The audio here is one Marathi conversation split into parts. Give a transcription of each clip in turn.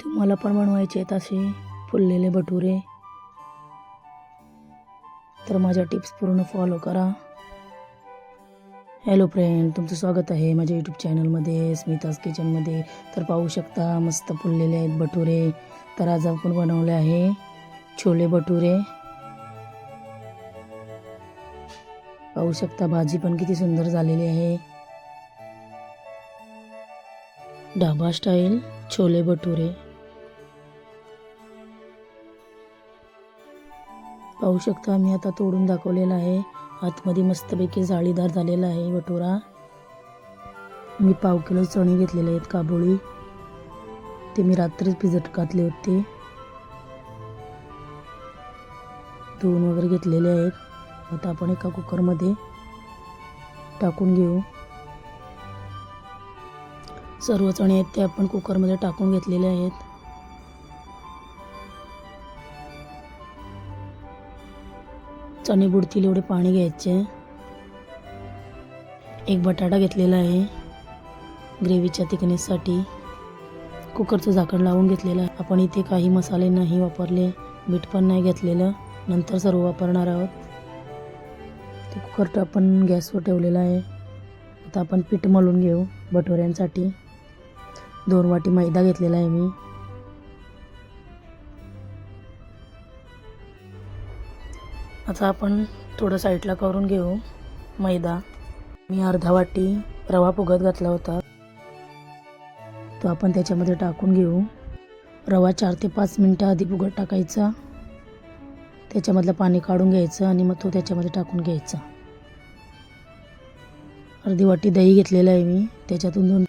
तुम्हाला पण बनवायचे आहेत असे फुललेले भटुरे. तर माझ्या टिप्स पूर्ण फॉलो करा. हॅलो फ्रेंड तुमचं स्वागत आहे माझ्या यूट्यूब चॅनलमध्ये स्मिताज किचनमध्ये तर पाहू शकता मस्त फुललेले आहेत भटुरे. तर आज आपण बनवले आहे छोले भटुरे. पाहू शकता भाजी पण किती सुंदर झालेली आहे. ढाबा स्टाईल छोले भटुरे. पाहू शकता. मी आता तोडून दाखवलेला आहे. आतमध्ये मस्तपैकी जाळीदार झालेला आहे भटुरा मी पाव किलो चणे घेतलेले आहेत काबोळी. ते मी रात्रीच भिजत घातले होते. धुवून वगैरे घेतलेले आहेत. आता आपण एका कुकरमध्ये टाकून घेऊ. सर्व चणे आहेत ते आपण कुकरमध्ये टाकून घेतलेले आहेत. चणे बुडतील एवढे पाणी घ्यायचे. एक बटाटा घेतलेला आहे ग्रेव्हीच्या थिकनेससाठी. कुकरचं झाकण लावून घेतलेलं आहे. आपण इथे काही मसाले नाही वापरले मीठ पण नाही घेतलेलं. नंतर सर्व वापरणार आहोत. ते कुकर आपण गॅसवर ठेवलेलं आहे. आता आपण पीठ मळून घेऊ भटोऱ्यांसाठी दोन वाटी मैदा घेतलेला आहे मी. आता आपण थोडं साईडला करून घेऊ. मैदा. मी अर्धा वाटी रवा फुगत घातला होता. तो आपण त्याच्यामध्ये टाकून घेऊ. रवा चार ते पाच मिनटं आधी फुगत टाकायचा. त्याच्यामधलं पाणी काढून घ्यायचं आणि मग तो त्याच्यामध्ये टाकून घ्यायचा. अर्धी वाटी दही घेतलेलं आहे मी. त्याच्यातून दोन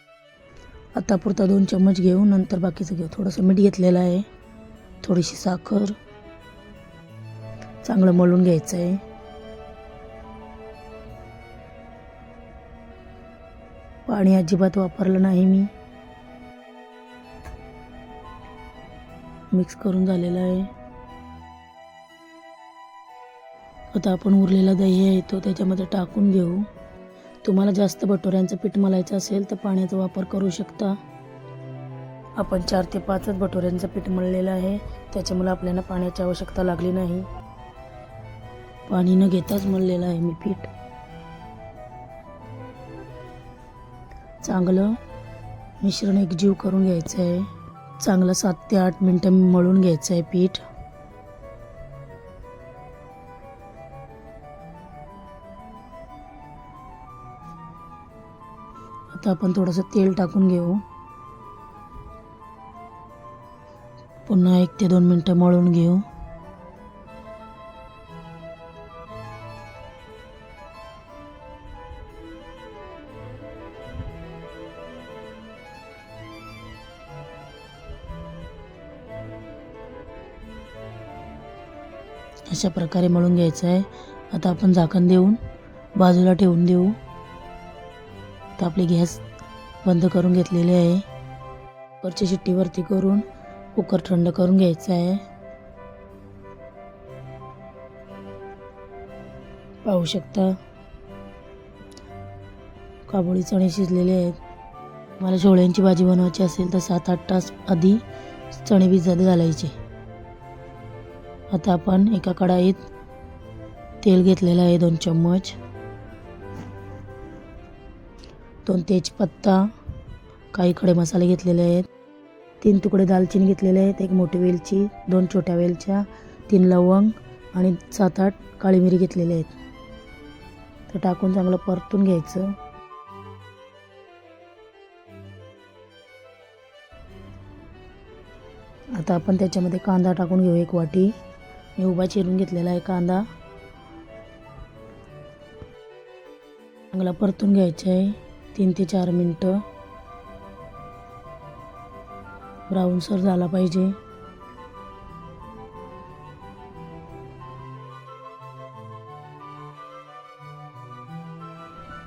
आत्तापुरता दोन चम्मच घेऊ. नंतर बाकीचं घेऊ. थोडंसं मीठ घेतलेलं आहे. थोडीशी साखर. चांगलं मळून घ्यायचं आहे पाणी अजिबात वापरलं नाही मी. मिक्स करून झालेलं आहे. आता आपण उरलेला दही आहे तो त्याच्यामध्ये टाकून घेऊ. तुम्हाला जास्त भटोऱ्यांचं पीठ मलायचं असेल तर पाण्याचा वापर करू शकता. आपण चार ते पाचच भटोऱ्यांचं पीठ मळलेलं आहे. त्याच्यामुळे आपल्याला पाण्याची आवश्यकता लागली नाही. पाणी न घेताच मळलेलं आहे मी पीठ. चांगलं मिश्रण एकजीव करून घ्यायचं आहे चांगलं सात ते आठ मिनटं मळून घ्यायचं आहे पीठ. आता आपण थोडंसं तेल टाकून घेऊ. पुन्हा एक ते दोन मिनटं मळून घेऊ. अशा प्रकारे मळून घ्यायचं आहे. आता आपण झाकण देऊन बाजूला ठेवून देऊ. तर आपली गॅस बंद करून घेतलेली आहे. कुकरची शिट्टी वरती करून कुकर थंड करून घ्यायचं आहे. पाहू शकता काबोळी चणे शिजलेले आहेत. मला छोळ्यांची भाजी बनवायची असेल तर सात आठ तास आधी चणे भिजत घालायचे. आता आपण एका कढाईत तेल घेतलेलं आहे दोन चम्मच. दोन तेजपत्ता काही खडे मसाले घेतलेले आहेत. तीन तुकडे दालचिनी घेतलेले आहेत एक मोठी वेलची दोन छोट्या वेलच्या तीन लवंग आणि सात आठ काळी मिरी घेतलेले आहेत. तर टाकून चांगलं परतून घ्यायचं. आता आपण त्याच्यामध्ये कांदा टाकून घेऊ एक वाटी. मी उभा चिरून घेतलेला आहे कांदा. चांगला परतून घ्यायचा आहे. तीन ते चार मिनटं. ब्राऊनसर झाला पाहिजे.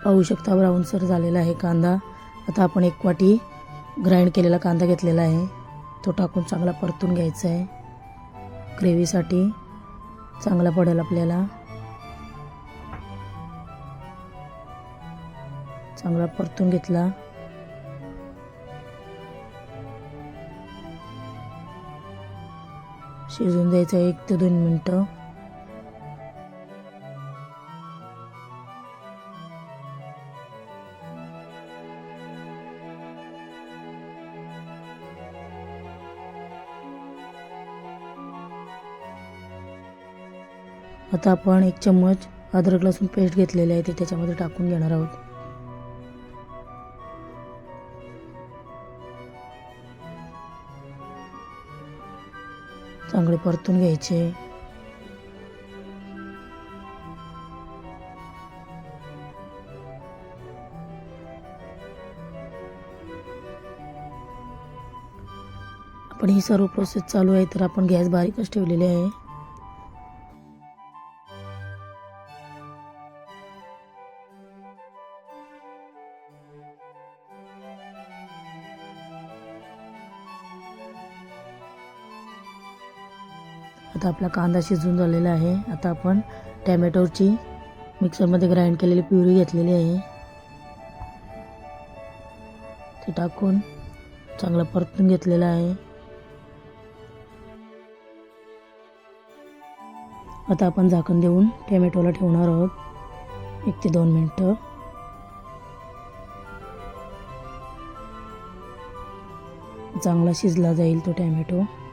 पाहू शकता ब्राऊनसर झालेला आहे कांदा. आता आपण एक वाटी ग्राइंड केलेला कांदा घेतलेला आहे. तो टाकून चांगला परतून घ्यायचा आहे. ग्रेव्हीसाठी चांगला पडेल आपल्याला. चांगला परतून घेतला. शिजून द्यायचं एक ते दोन मिनटं. आता आपण एक चम्मच अद्रक लसूण पेस्ट घेतलेले आहे ते त्याच्यामध्ये टाकून घेणार आहोत. चांगले परतून घ्यायचे. आपण ही सर्व प्रोसेस चालू आहे तर आपण गॅस बारीकच ठेवलेली आहे. आता आपला कांदा शिजून झालेला आहे. आता आपण टॅमॅटोची मिक्सरमध्ये ग्राइंड केलेली प्युरी घेतलेली आहे. ते टाकून चांगला परतून घेतलेला आहे. आता आपण झाकण देऊन टॅमॅटोला ठेवणार आहोत. एक ते दोन मिनटं. चांगला शिजला जाईल तो टॅमॅटो.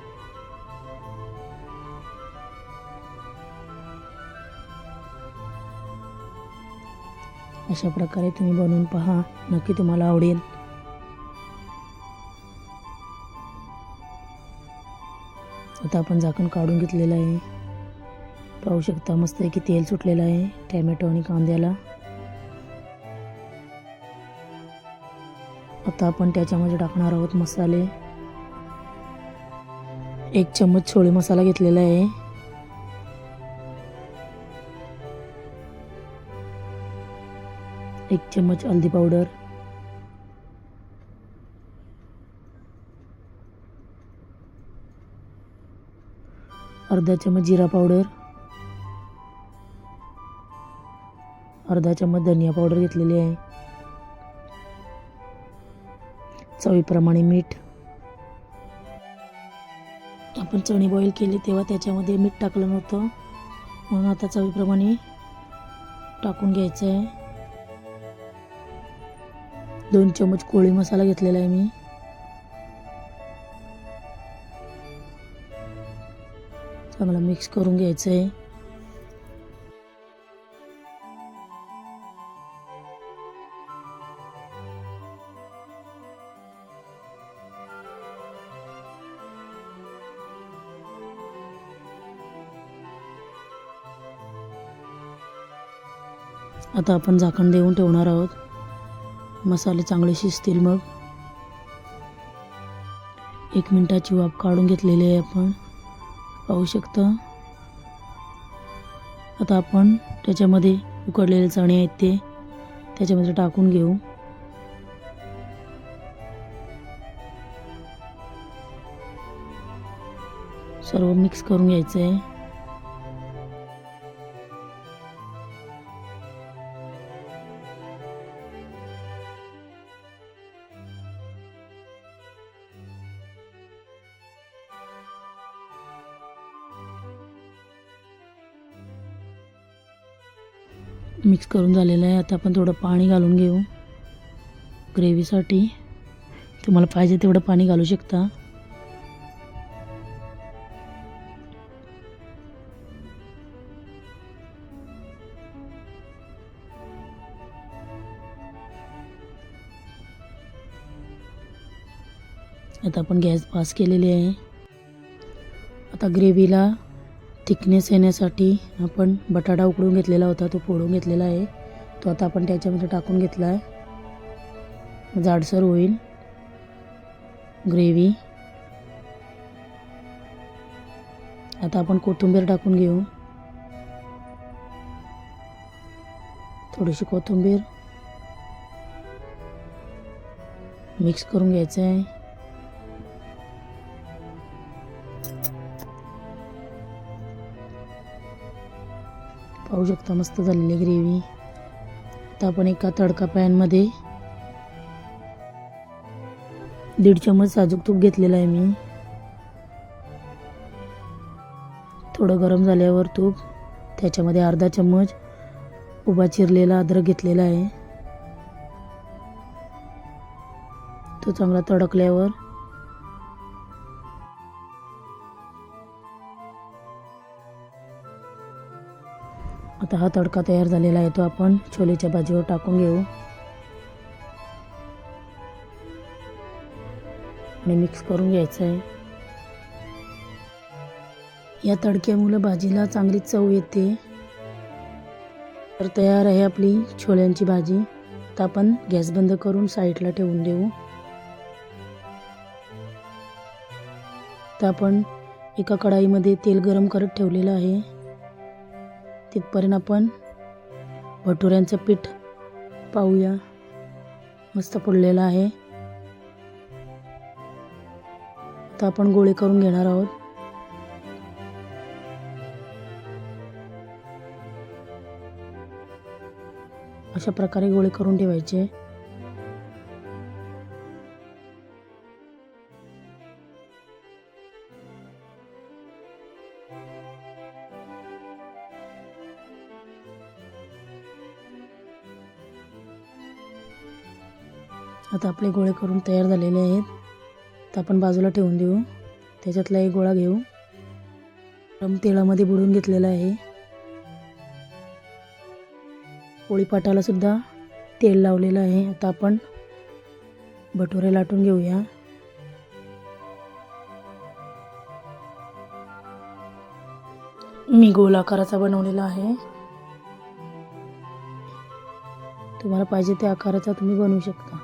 अशा प्रकारे तुम्ही बनवून पहा. नक्की तुम्हाला आवडेल. आता आपण झाकण काढून घेतलेलं आहे. पाहू शकता मस्त की तेल सुटलेलं आहे टॅमॅटो आणि कांद्याला. आता आपण त्याच्यामध्ये टाकणार आहोत मसाले. एक चम्मच छोळे मसाला घेतलेला आहे. एक चम्मच हल्दी पावडर. अर्धा चम्मच जिरा पावडर. अर्धा चम्मच धनिया पावडर घेतलेली आहे. चवीप्रमाणे मीठ. आपण चणे बॉईल केली तेव्हा त्याच्यामध्ये मीठ टाकलं नव्हतं. म्हणून आता चवीप्रमाणे टाकून घ्यायचं आहे. दोन चम्मच कोळी मसाला घेतलेला आहे मी. चांगला मिक्स करून घ्यायचं आहे आता आपण झाकण देऊन ठेवणार आहोत. मसाले चांगले शिजतील मग. एक मिनटाची वाफ काढून घेतलेली आहे आपण. पाहू शकता. आता आपण त्याच्यामध्ये उकडलेले चणे आहेत ते त्याच्यामध्ये टाकून घेऊ. सर्व मिक्स करून घ्यायचं आहे मिक्स करून झालेलं आहे. आता आपण थोडं पाणी घालून घेऊ. ग्रेव्हीसाठी. तुम्हाला पाहिजे तेवढं पाणी घालू शकता. आता आपण गॅस पास केलेली आहे. आता ग्रेव्हीला थिकनेस येण्यासाठी आपण बटाटा उकडून घेतलेला होता तो फोडून घेतलेला आहे. तो आता आपण त्याच्यामध्ये टाकून घेतला आहे जाडसर होईल. ग्रेव्ही. आता आपण कोथिंबीर टाकून घेऊ. थोडीशी कोथिंबीर. मिक्स करून घ्यायचं आहे पाहू शकता मस्त झालेली ग्रेव्ही. आता आपण एका तडका पॅनमध्ये दीड चम्मच साजूक तूप घेतलेलं आहे मी. थोडं गरम झाल्यावर तूप त्याच्यामध्ये अर्धा चम्मच उभा चिरलेला अद्रक घेतलेला आहे. तो चांगला तडकल्यावर आता हा तडका तयार झालेला आहे तो आपण छोलेच्या भाजीवर टाकून घेऊ. आणि मिक्स करून घ्यायचं आहे. या तडक्यामुळं भाजीला चांगली चव येते. तर तयार आहे आपली छोल्यांची भाजी. आता आपण गॅस बंद करून साईडला ठेवून देऊ. तर आपण एका कढाईमध्ये तेल गरम करत ठेवलेलं आहे. तिथपर्यंत आपण भटुऱ्यांचं पीठ पाहूया. मस्त पडलेलं आहे. आता आपण गोळे करून घेणार आहोत. अशा प्रकारे गोळे करून ठेवायचे. आता आपले गोळे करून तयार झालेले आहेत. तर आपण बाजूला ठेवून देऊ. त्याच्यातला एक गोळा घेऊ. गरम तेलामध्ये बुडून घेतलेला आहे. पोळीपाटाला सुद्धा तेल लावलेलं आहे. आता आपण भटुरे लाटून घेऊया. मी गोल आकाराचा बनवलेला आहे. तुम्हाला पाहिजे त्या आकाराचा तुम्ही बनवू शकता.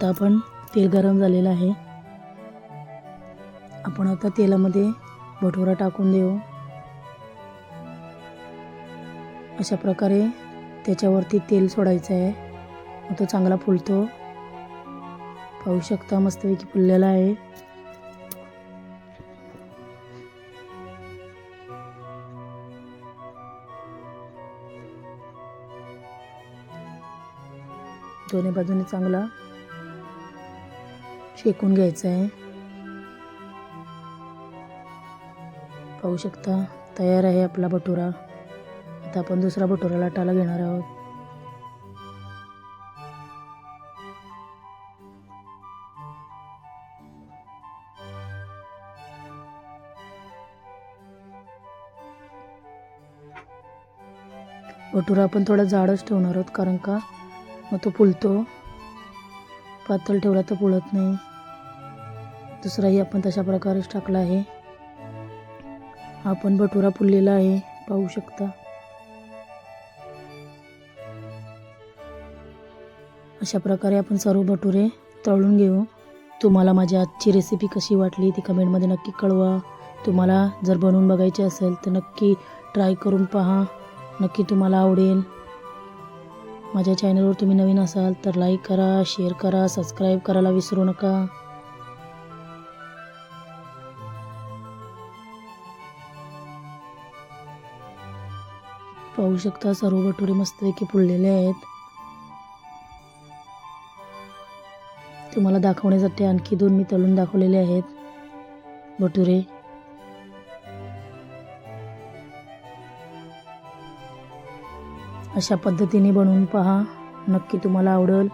आता आपण तेल गरम झालेलं आहे. आपण आता तेलामध्ये भटुरा टाकून देऊ. अशा प्रकारे त्याच्यावरती तेल सोडायचं आहे. मग तो चांगला फुलतो. पाहू शकता मस्तपैकी फुललेला आहे. दोन्ही बाजूने चांगला शेकून घ्यायचं आहे पाहू शकता तयार आहे आपला भटुरा आता आपण दुसरा भटुरा लाटायला घेणार आहोत. भटुरा आपण थोडा जाडच ठेवणार आहोत कारण का? मग तो फुलतो. पातळ ठेवला तर फुलत नाही. दुसराही आपण तशा प्रकारेच टाकला आहे. आपण भटुरा फुललेला आहे पाहू शकता. अशा प्रकारे आपण सर्व भटुरे तळून घेऊ. तुम्हाला माझी आजची रेसिपी कशी वाटली ती कमेंटमध्ये नक्की कळवा. तुम्हाला जर बनवून बघायची असेल तर नक्की ट्राय करून पहा. नक्की तुम्हाला आवडेल. माझ्या चॅनलवर तुम्ही नवीन असाल तर लाईक करा शेअर करा सबस्क्राईब करायला विसरू नका. पाहू शकता सर्व भटुरे मस्तपैकी फुललेले आहेत. तुम्हाला दाखवण्यासाठी आणखी दोन मी तळून दाखवलेले आहेत. भटुरे अशा पद्धतीने बनवून पहा. नक्की तुम्हाला आवडेल.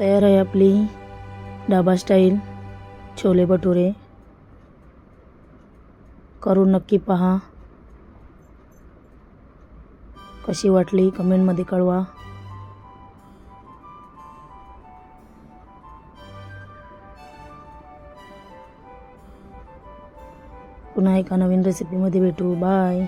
तयार आहे आपली डाबा स्टाईल छोले भटुरे करून नक्की पहा. कशी वाटली? कमेंटमध्ये कळवा. पुन्हा एका नवीन रेसिपीमध्ये भेटू. बाय